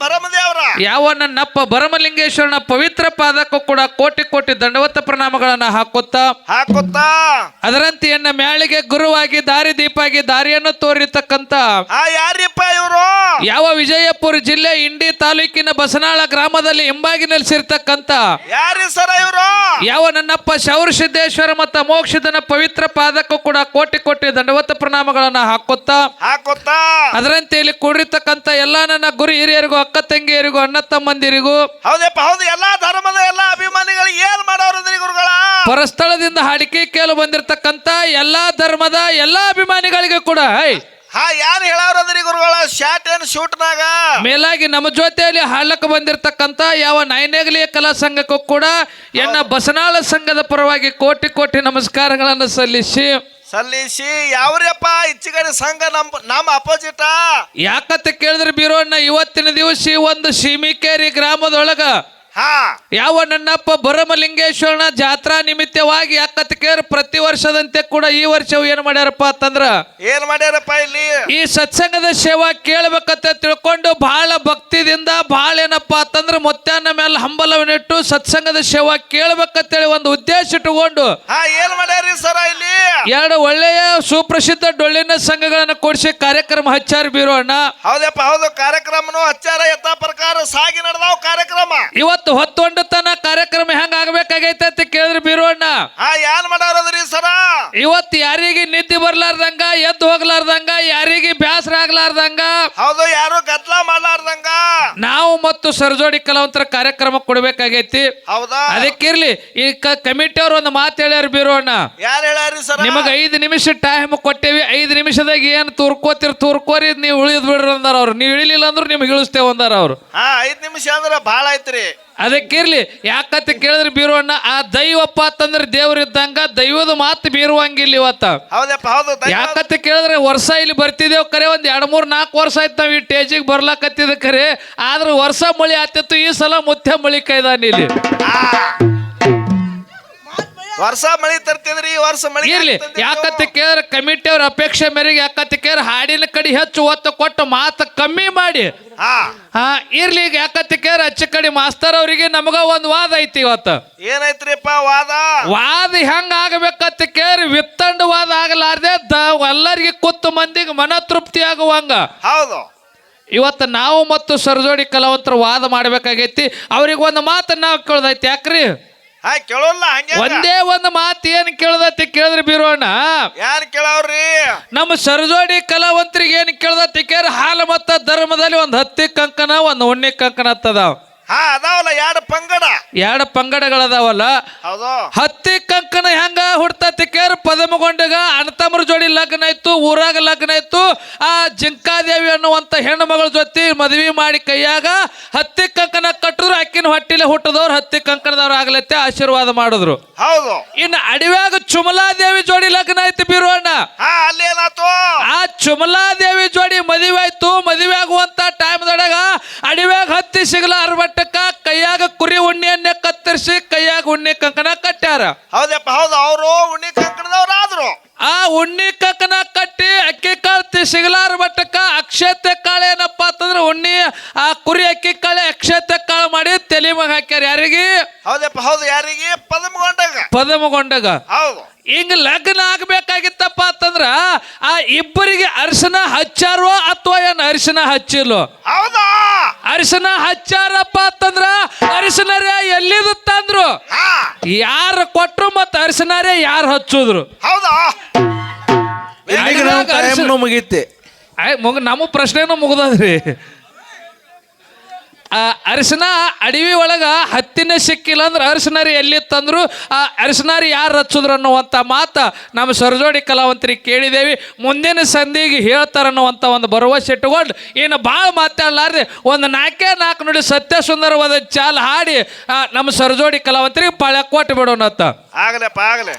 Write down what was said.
ಭರಮದೇವ್ರ ಯಾವ ನನ್ನಪ್ಪ ಭರಮಲಿಂಗೇಶ್ವರನ ಪವಿತ್ರ ಪಾದಕ್ಕೂ ಕೂಡ ಕೋಟಿ ಕೋಟಿ ದಂಡವತ್ತ ಪ್ರಣಾಮಗಳನ್ನ ಹಾಕುತ್ತಾ? ಹಾಕುತ್ತ? ಅದರಂತೆ ಎನ್ನ ಮ್ಯಾಳಿಗೆ ಗುರುವಾಗಿ ದಾರಿ ದೀಪಾಗಿ ದಾರಿಯನ್ನು ತೋರಿತಕ್ಕಂತ ಆ ಯಾರಿಪ್ಪ ಇವರು? ಯಾವ ವಿಜಯಪುರ ಜಿಲ್ಲೆ ಇಂಡಿ ತಾಲೂಕಿನ ಬಸನಾಳ ಗ್ರಾಮದಲ್ಲಿ ಹಿಂಬಾಗಿ ನೆಲೆಸಿರ್ತಕ್ಕಂತ ಯಾರಿ ಸರ ಇವರು? ಯಾವ ನನ್ನಪ್ಪ ಶೌರ ಸಿದ್ದೇಶ್ವರ ಮತ್ತು ಮೋಕ್ಷದನ ಪವಿತ್ರ ಪಾದಕ್ಕೂ ಕೂಡ ಕೋಟಿ ಕೋಟಿ ದಂಡವತ್ತ ಪ್ರಣಾಮಗಳನ್ನ ಹಾಕುತ್ತಾ ಹಾಕುತ್ತ? ಅದರಂತೆ ಇಲ್ಲಿ ಕೂಡಿರ್ತಕ್ಕಂಥ ಎಲ್ಲಾ ನನ್ನ ಗುರು ಹಿರಿಯರಿಗೂ ಅಕ್ಕ ತಂಗಿಯರಿಗೂ ಅಣ್ಣ ತಮ್ಮಂದಿರಿಗೂ ಹೌದಪ್ಪ ಹೌದು. ಎಲ್ಲಾ ಧರ್ಮದ ಎಲ್ಲಾ ಅಭಿಮಾನಿಗಳು ಏನ್ ಮಾಡೋರದ್ರಿ ಗುರುಗಳ ಪರಸ್ಥಳದಿಂದ ಹಾಡಿಕೆ ಕೇಳು ಬಂದಿರತಕ್ಕಂತ ಎಲ್ಲಾ ಧರ್ಮದ ಎಲ್ಲಾ ಅಭಿಮಾನಿಗಳಿಗೆ ಕೂಡ ಹೈ. ಹಾ ಯಾರು ಹೇಳೋರದ್ರಿ ಗುರುಗಳ? ಶಾಟ್ ಏನ್ ಶೂಟ್ನಾಗ ಮೇಲಾಗಿ ನಮ್ಮ ಜೊತೆಯಲ್ಲಿ ಹಾಡ್ಲಕ್ಕೆ ಬಂದಿರತಕ್ಕಂತ ಯಾವ ನಾಯನಗಲಿ ಕಲಾ ಸಂಘಕ್ಕೂ ಕೂಡ ಎನ್ನ ಬಸನಾಳ ಸಂಘದ ಪರವಾಗಿ ಕೋಟಿ ಕೋಟಿ ನಮಸ್ಕಾರಗಳನ್ನು ಸಲ್ಲಿಸಿ. ಸಲ್ಲಿಸಿ. ಯಾವ್ರಿಯಪ್ಪ ಇಚ್ಚಿಗಡೆ ಸಂಘ ನಮ್ ನಮ್ಮ ಅಪೋಸಿಟ ಯಾಕಂತ ಕೇಳಿದ್ರೆ ಬೀರೋಣ್ಣ ಇವತ್ತಿನ ದಿವಸ ಒಂದು ಸೀಮಿಕೇರಿ ಗ್ರಾಮದೊಳಗ ಯಾವ ನನ್ನಪ್ಪ ಭರಮಲಿಂಗೇಶ್ವರನ ಜಾತ್ರಾ ನಿಮಿತ್ತವಾಗಿ ಅಕ್ಕತಿಕೇರ್ ಪ್ರತಿ ವರ್ಷದಂತೆ ಕೂಡ ಈ ವರ್ಷವು ಏನ್ ಮಾಡ್ಯಾರಪ್ಪ ಅಂತಂದ್ರ ಏನ್ ಮಾಡ್ಯಾರಪ್ಪ ಇಲ್ಲಿ? ಈ ಸತ್ಸಂಗದ ಸೇವಾ ಕೇಳಬೇಕಂತ ತಿಳ್ಕೊಂಡು ಬಹಳ ಭಕ್ತಿದಿಂದ ಬಹಳ ಏನಪ್ಪ ಅಂತಂದ್ರ ಮೊತ್ತಾನ ಮೇಲೆ ಹಂಬಲವನ್ನಿಟ್ಟು ಸತ್ಸಂಗದ ಸೇವಾ ಕೇಳಬೇಕಂತೇಳಿ ಒಂದು ಉದ್ದೇಶ ಇಟ್ಟುಕೊಂಡು ಹಾ ಏನ್ ಮಾಡ್ಯಾರಿ ಸರ ಇಲ್ಲಿ? ಎರಡು ಒಳ್ಳೆಯ ಸುಪ್ರಸಿದ್ಧ ಡೊಳ್ಳಿನ ಸಂಘಗಳನ್ನು ಕೊಡಿಸಿ ಕಾರ್ಯಕ್ರಮ ಹಚ್ಚಾರ ಬೀರೋಣ ಹೌದಪ್ಪ ಹೌದು ಕಾರ್ಯಕ್ರಮನು ಹಚ್ಚಾರ ಯಥಾ ಪ್ರಕಾರ ಸಾಗಿ ನಡೆದಾವ್ ಕಾರ್ಯಕ್ರಮ. ಇವತ್ತು ಹೊತ್ತೊಂಡತನ ಕಾರ್ಯಕ್ರಮ ಹೆಂಗ ಆಗ್ಬೇಕಾಗೈತೆ ಅಂತ ಕೇಳಿದ್ರೆ ಬೀರೋಣ ಹಾ ಏನ್ ಮಾಡಿ ಸರ? ಇವತ್ತು ಯಾರಿಗೆ ನಿದ್ದೆ ಬರ್ಲಾರ್ದಂಗ ಎದ್ದು ಹೋಗ್ಲಾರ್ದಂಗ ಯಾರಿಗೆ ಬ್ಯಾಸರ ಆಗ್ಲಾರ್ದಂಗ? ಹೌದು ಯಾರು ಗದ್ಲ ಮಾಡ್ಲಾರ್ದಂಗ? ನಾವು ಮತ್ತು ಸರ್ಜೋಡಿ ಕಲಾವಂತರ ಕಾರ್ಯಕ್ರಮ ಕೊಡ್ಬೇಕಾಗೈತಿ. ಹೌದಾ? ಅದಕ್ಕಿರ್ಲಿ ಈ ಕಮಿಟಿ ಅವ್ರು ಒಂದು ಮಾತು ಹೇಳ್ಯಾರ ಬೀರೋಣ ಯಾರು ಹೇಳ್ಯಾರಿ ಸರ? ನಿಮಗೆ ಐದು ನಿಮಿಷ ಟೈಮ್ ಕೊಟ್ಟೇವಿ ಐದು ನಿಮಿಷದಾಗ ಏನು ತೂರ್ಕೋತಿರ್ ತೂರ್ಕೋರಿ ನೀವು ಉಳಿದ್ ಬಿಡ್ರಿ ಅಂದಾರ ಅವ್ರು. ನೀವು ಇಳಿಲಿಲ್ಲ ಅಂದ್ರೆ ನಿಮ್ಗೆ ಇಳಿಸ್ತೇವೆ ಅಂದಾರ ಅವ್ರು. ಹಾ ಐದ್ ನಿಮಿಷ ಅಂದ್ರೆ ಭಾಳ ಐತ್ರಿ. ಅದಕ್ಕಿರ್ಲಿ ಯಾಕಂತ ಕೇಳಿದ್ರೆ ಬೀರುವಣ್ಣ ಆ ದೈವಪ್ಪ ಅಂತಂದ್ರೆ ದೇವರಿದ್ದಂಗ ದೈವದ ಮಾತು ಬೀರುವಂಗಿಲ್ಲ ಇವತ್ತ ಹೌದಪ್ಪ ಹೌದು ದೈವ- ಯಾಕಂತ ಕೇಳಿದ್ರೆ ವರ್ಷ ಇಲ್ಲಿ ಬರ್ತಿದ್ದೇವೆ ಕರೆ ಒಂದ್ ಎರಡ್ ಮೂರ್ ನಾಲ್ಕು ವರ್ಷ ಆಯ್ತು ನಾವು ಈ ಟೇಜಿಗೆ ಬರ್ಲಾಕತ್ತಿದ ಕರೆ ಆದ್ರೆ ವರ್ಷ ಮಳಿ ಆತಿತ್ತು ಈ ಸಲ ಮುತ್ಯ ಮಳಿ ಕೈದಾನ ಇಲ್ಲಿ. ವರ್ಷ ಮಳಿ ತರ್ತಿದ್ರಿ ಈ ವರ್ಷ ಮಳಿ ಇರ್ಲಿ. ಯಾಕತ್ತ ಕೇಳಿದ್ರೆ ಕಮಿಟಿ ಅವ್ರ ಅಪೇಕ್ಷೆ ಮೇರೆಗೆ ಯಾಕಂತ ಕೇಳಿದ್ರೆ ಹಾಡಿನ ಕಡೆ ಹೆಚ್ಚು ಒತ್ತು ಕೊಟ್ಟು ಮಾತು ಕಮ್ಮಿ ಮಾಡಿ. ಹಾ. ಹಾ ಇರ್ಲಿ ಈಗ ಯಾಕತ್ತ ಕೇಳಿದ್ರೆ ಅಚ್ಚ ಕಡೆ ಮಾಸ್ತರ್ ಅವರಿಗೆ ನಮಗ ಒಂದು ವಾದ ಐತಿ ಇವತ್ತು. ಏನೈತ್ರಿಪ್ಪ ವಾದ? ವಾದ ಹೆಂಗ ಆಗ್ಬೇಕತ್ತ ಕೇಳಿ ವಿತ್ತಂಡ ವಾದ ಆಗಲಾರ್ದೆ ಎಲ್ಲರಿಗೆ ಕೂತು ಮಂದಿಗೆ ಮನ ತೃಪ್ತಿ ಆಗುವಂಗ. ಹೌದು. ಇವತ್ತು ನಾವು ಮತ್ತು ಸರ್ಜೋಡಿ ಕಲಾವಂತರು ವಾದ ಮಾಡ್ಬೇಕಾಗೈತಿ. ಅವ್ರಿಗೆ ಒಂದು ಮಾತು ನಾವು ಕೇಳ್ದೈತಿ ಯಾಕ್ರಿ? ಹಾ ಕೇಳೋಲ್ಲ ಹಂಗೆ ಒಂದೇ ಒಂದು ಮಾತು ಏನ್ ಕೇಳ್ದತಿ ಕೇಳಿದ್ರಿ ಬೀರೋಣ ಯಾರು ಕೇಳವ್ರಿ? ನಮ್ಮ ಸರ್ಜೋಡಿ ಕಲಾವಂತರಿಗೆ ಏನ್ ಕೇಳದತ್ತಿ ಕೇಳಿ ಹಾಲು ಮತ್ತ ಧರ್ಮದಲ್ಲಿ ಒಂದ್ ಹತ್ತಿ ಕಂಕಣ ಒಂದ್ ಉಣ್ಣಿ ಕಂಕಣ ಅತ್ತದಾವ್ ಹಾ ಅದಾವಲ್ಲ ಎರಡು ಪಂಗಡ. ಎರಡು ಪಂಗಡಗಳದಾವಲ್ಲ? ಹೌದು. ಹತ್ತಿ ಕಂಕಣ ಹೆಂಗ ಹುಡ್ತತಿ ಕೇರ್ ಪದಮಗೊಂಡಗ ಅಣ್ಣತಮ್ಮರ ಜೋಡಿ ಲಗ್ನ ಇತ್ತು ಊರಾಗ ಲಗ್ನ ಇತ್ತು ಆ ಜಿಂಕಾದೇವಿ ಅನ್ನುವಂತ ಹೆಣ್ಣು ಮಗಳ ಜೊತೆ ಮದ್ವಿ ಮಾಡಿ ಕೈಯಾಗ ಹತ್ತಿ ಕಂಕಣ ಕಟ್ಟಿದ್ರು ಅಕ್ಕಿನ ಹೊಟ್ಟಿಲೆ ಹುಟ್ಟದವ್ರು ಹತ್ತಿ ಕಂಕಣದವ್ರು ಆಗ್ಲತ್ತೆ ಆಶೀರ್ವಾದ ಮಾಡಿದ್ರು. ಹೌದು. ಇನ್ನು ಚುಮಲಾ ಚುಮಲಾದೇವಿ ಜೋಡಿ ಲಗ್ನ ಐತಿ ಬೀರುವಣ್ಣ ಹಾ ಆ ಚುಮಲಾ ಚುಮಲಾದೇವಿ ಜೋಡಿ ಮದುವೆ ಆಯ್ತು ಮದುವೆ ಆಗುವಂತ ಟೈಮ್ದೊಳಗ ಅಡಿವ್ಯಾಗ ಹತ್ತಿ ಸಿಗಲ ಅರ್ಬಟ್ಟಕ್ಕ ಕೈಯಾಗ ಕುರಿ ಉಣ್ಣೆಯನ್ನೇ ಕತ್ತರಿಸಿ ಕೈಯಾಗ ಉಣ್ಣೆ ಕಂಕಣ ಕಟ್ಟ್ಯಾರ ಹೌದಪ್ಪ ಹೌದು ಅವರು ಉಣ್ಣಿ ಕಂಕಣದವ್ರು ಆದ್ರು ಆ ಉಣ್ಣಿ ಕಂಕಣ ಕಟ್ಟಿ ಅಕ್ಕಿ ಕಾಳು ಸಿಗಲಾರ ಮಟ್ಟಕ್ಕ ಅಕ್ಷತೆ ಕಾಳು ಏನಪ್ಪ ಅಂತಂದ್ರೆ ಉಣ್ಣಿ ಆ ಕುರಿ ಅಕ್ಕಿ ಕಾಳು ಅಕ್ಷತೆ ಕಾಳು ಮಾಡಿ ತಲೆ ಮಗ ಹಾಕ್ಯಾರ. ಯಾರಿಗೆ? ಹೌದಪ್ಪ ಹೌದು ಯಾರಿಗೆ? ಪದಮಗೊಂಡಾಗ. ಪದಮಗೊಂಡಾಗ. ಹೌದು. ಹಿಂಗ ಲಗ್ನ ಆಗ್ಬೇಕಾಗಿತ್ತಪ್ಪ ಅಂತಂದ್ರ ಆ ಇಬ್ಬರಿಗೆ ಅರಿಶಿನ ಹಚ್ಚಾರೋ ಅಥವಾ ಏನ್ ಅರಿಶಿನ ಹಚ್ಚಿಲ್ಲೋ ಹೌದಾ ಅರಿಶಿನ ಹಚ್ಚಾರಪ್ಪ ಅಂತಂದ್ರ ಅರಿಶಿನರೇ ಎಲ್ಲಿದ ತಂದ್ರು ಹಾ. ಯಾರು ಕೊಟ್ರು ಮತ್ತ ಅರಿಶಿನರೇ ಯಾರು ಹಚ್ಚುದ್ರು? ಹೌದಾ? ಮುಗೀತಿ. ಆಯ್ ಮುಗ ನಮ್ಮ ಪ್ರಶ್ನೆನೂ ಮುಗ್ದದ್ರಿ. ಆ, ಅರಿಶಿನ ಅಡವಿ ಒಳಗ ಹತ್ತಿನ ಸಿಕ್ಕಿಲ್ಲ ಅಂದ್ರೆ ಅರಿಶಿನರಿ ಎಲ್ಲಿ ತಂದ್ರು, ಆ ಅರಿಶಿನಾರಿ ಯಾರು ಹಚ್ಚಿದ್ರು ಅನ್ನುವಂಥ ಮಾತು ನಮ್ಮ ಸರಜೋಡಿ ಕಲಾವಂತರಿಗೆ ಕೇಳಿದೇವಿ. ಮುಂದಿನ ಸಂಧಿಗೆ ಹೇಳ್ತಾರೆ ಅನ್ನುವಂಥ ಒಂದು ಭರವಸೆ ಇಟ್ಟುಕೊಂಡು ಏನು ಭಾಳ ಮಾತಾಡಲಾರ್ದೆ ಒಂದು ನಾಲ್ಕೇ ನಾಲ್ಕು ನುಡಿ ಸತ್ಯ ಸುಂದರವಾದ ಚಾಲ್ ಹಾಡಿ ನಮ್ಮ ಸರಜೋಡಿ ಕಲಾವಂತರಿಗೆ ಪಳ ಕೊಟ್ಟು ಆಗಲೇ ಆಗಲಪ್ಪ ಆಗಲೆ.